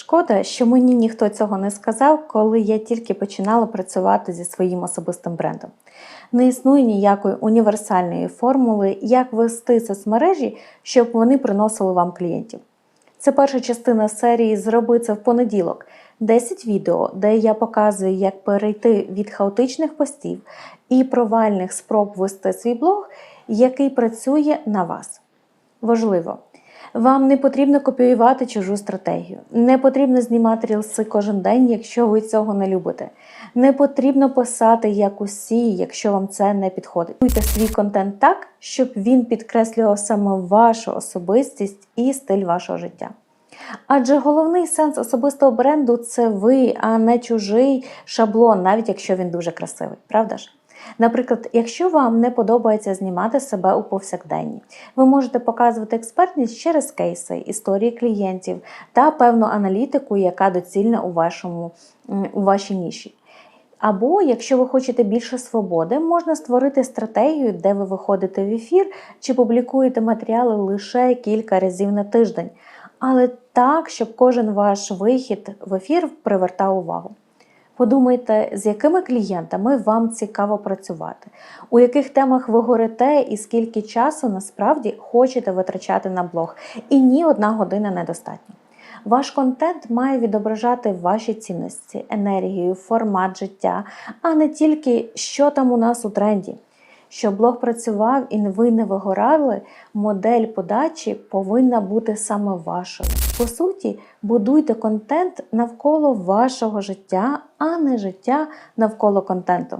Шкода, що мені ніхто цього не сказав, коли я тільки починала працювати зі своїм особистим брендом. Не існує ніякої універсальної формули, як вести соцмережі, щоб вони приносили вам клієнтів. Це перша частина серії Зроби це в понеділок. 10 відео, де я показую, як перейти від хаотичних постів і провальних спроб вести свій блог, який працює на вас. Важливо. Вам не потрібно копіювати чужу стратегію, не потрібно знімати рілси кожен день, якщо ви цього не любите. Не потрібно писати як усі, якщо вам це не підходить. Будуйте свій контент так, щоб він підкреслював саме вашу особистість і стиль вашого життя. Адже головний сенс особистого бренду це ви, а не чужий шаблон, навіть якщо він дуже красивий, правда ж? Наприклад, якщо вам не подобається знімати себе у повсякденні, ви можете показувати експертність через кейси, історії клієнтів та певну аналітику, яка доцільна у, вашому, у вашій ніші. Або, якщо ви хочете більше свободи, можна створити стратегію, де ви виходите в ефір чи публікуєте матеріали лише кілька разів на тиждень, але так, щоб кожен ваш вихід в ефір привертав увагу. Подумайте, з якими клієнтами вам цікаво працювати, у яких темах ви горите і скільки часу насправді хочете витрачати на блог. І ні одна година недостатньо. Ваш контент має відображати ваші цінності, енергію, формат життя, а не тільки що там у нас у тренді. Щоб блог працював і ви не вигорали, модель подачі повинна бути саме вашою. По суті, будуйте контент навколо вашого життя, а не життя навколо контенту.